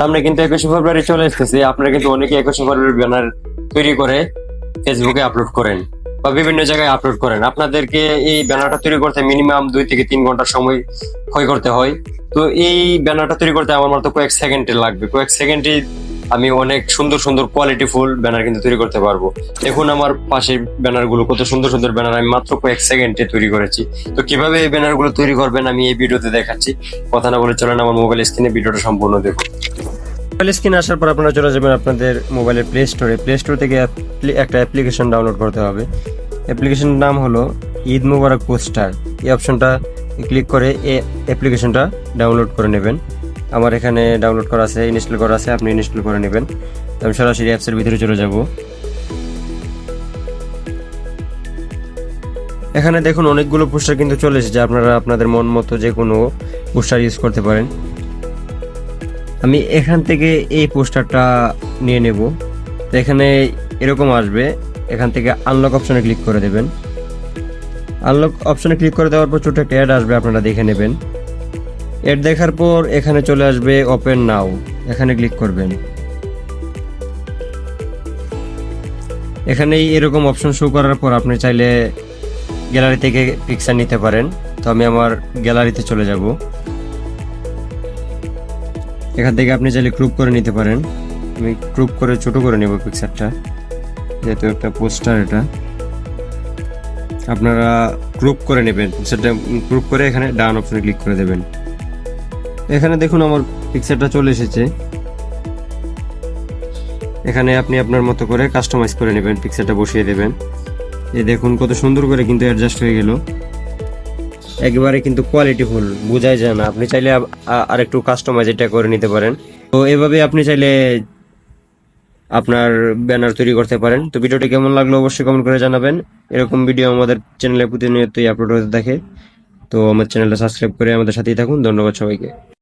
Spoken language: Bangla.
সামনে কিন্তু একুশে ফেব্রুয়ারি চলে এসেছে। আপনারা কিন্তু অনেকে একুশে ফেব্রুয়ারি ব্যানার তৈরি করে ফেসবুকে আপলোড করেন বা বিভিন্ন জায়গায় আপলোড করেন। আপনাদেরকে এই ব্যানারটা তৈরি করতে মিনিমাম দুই থেকে তিন ঘণ্টা সময় ক্ষয় করতে হয়। তো এই ব্যানারটা তৈরি করতে আমার মাত্র কয়েক সেকেন্ডে লাগবে। কয়েক সেকেন্ডে আমি অনেক সুন্দর সুন্দর কোয়ালিটি ফুল ব্যানার কিন্তু তৈরি করতে পারব। দেখুন আমার পাশে ব্যানারগুলো কত সুন্দর সুন্দর ব্যানার আমি মাত্র কয়েক সেকেন্ডে তৈরি করেছি। তো কীভাবে এই ব্যানারগুলো তৈরি করবেন আমি এই ভিডিওতে দেখাচ্ছি। কথা না বলে চলেন আমার মোবাইল স্ক্রিনে ভিডিওটা সম্পূর্ণ দেখুন। মোবাইল স্ক্রিনে আসার পর আপনারা চলে যাবেন আপনাদের মোবাইলের প্লে স্টোরে প্লে স্টোর থেকে একটা অ্যাপ্লিকেশন ডাউনলোড করতে হবে। অ্যাপ্লিকেশনের নাম হলো ঈদ মুবারক পোস্টার। এই অপশনটা ক্লিক করে এই অ্যাপ্লিকেশনটা ডাউনলোড করে নেবেন। আমার এখানে ডাউনলোড করা আছে ইনস্টল করা আছে, আপনি ইনস্টল করে নেবেন। আমি সরাসরি অ্যাপসের ভিতরে চলে যাব। এখানে দেখুন অনেকগুলো পোস্টার কিন্তু চলে এসেছে। আপনারা আপনাদের মন মতো যে কোনো পোস্টার ইউজ করতে পারেন। আমি এখান থেকে এই পোস্টারটা নিয়ে নেব। তো এখানে এরকম আসবে। এখান থেকে আনলক অপশনে ক্লিক করে দেবেন। আনলক অপশনে ক্লিক করে দেওয়ার পর ছোট একটা অ্যাড আসবে, আপনারা দেখে নেবেন। অ্যাড দেখার পর এখানে চলে আসবে ওপেন নাও এখানে ক্লিক করবেন। এখানে এরকম অপশন শো করার পর আপনি চাইলে গ্যালারি থেকে পিকচার নিতে পারেন। তো আমি আমার গ্যালারিতে চলে যাব। এখান থেকে আপনি চাইলে ক্রুপ করে নিতে পারেন। আমি ক্রুপ করে ছোট করে নেব পিকচারটা যেহেতু একটা পোস্টার এটা। আপনারা ক্রুপ করে নেবেন। পিকচারটা ক্রুপ করে এখানে ডান অপশনে ক্লিক করে দেবেন। এখানে দেখুন আমার পিকচারটা চলে এসেছে। এখানে আপনি আপনার মতো করে কাস্টমাইজ করে নেবেন পিকচারটা বসিয়ে দেবেন। এই দেখুন কত সুন্দর করে কিন্তু অ্যাডজাস্ট হয়ে গেল। একেবারে কিন্তু কোয়ালিটি ফুল বোঝাই যায় না। আপনি চাইলে আরেকটু কাস্টমাইজ এটা করে নিতে পারেন। তো এভাবে আপনি চাইলে আপনার ব্যানার তৈরি করতে পারেন। তো ভিডিওটি কেমন লাগল অবশ্যই কমেন্ট করে জানাবেন। এরকম ভিডিও আমাদের চ্যানেলে প্রতিনিয়তই আপলোড হতে থাকে। তো আমার চ্যানেলটা সাবস্ক্রাইব করে আমাদের সাথেই থাকুন। ধন্যবাদ সবাইকে।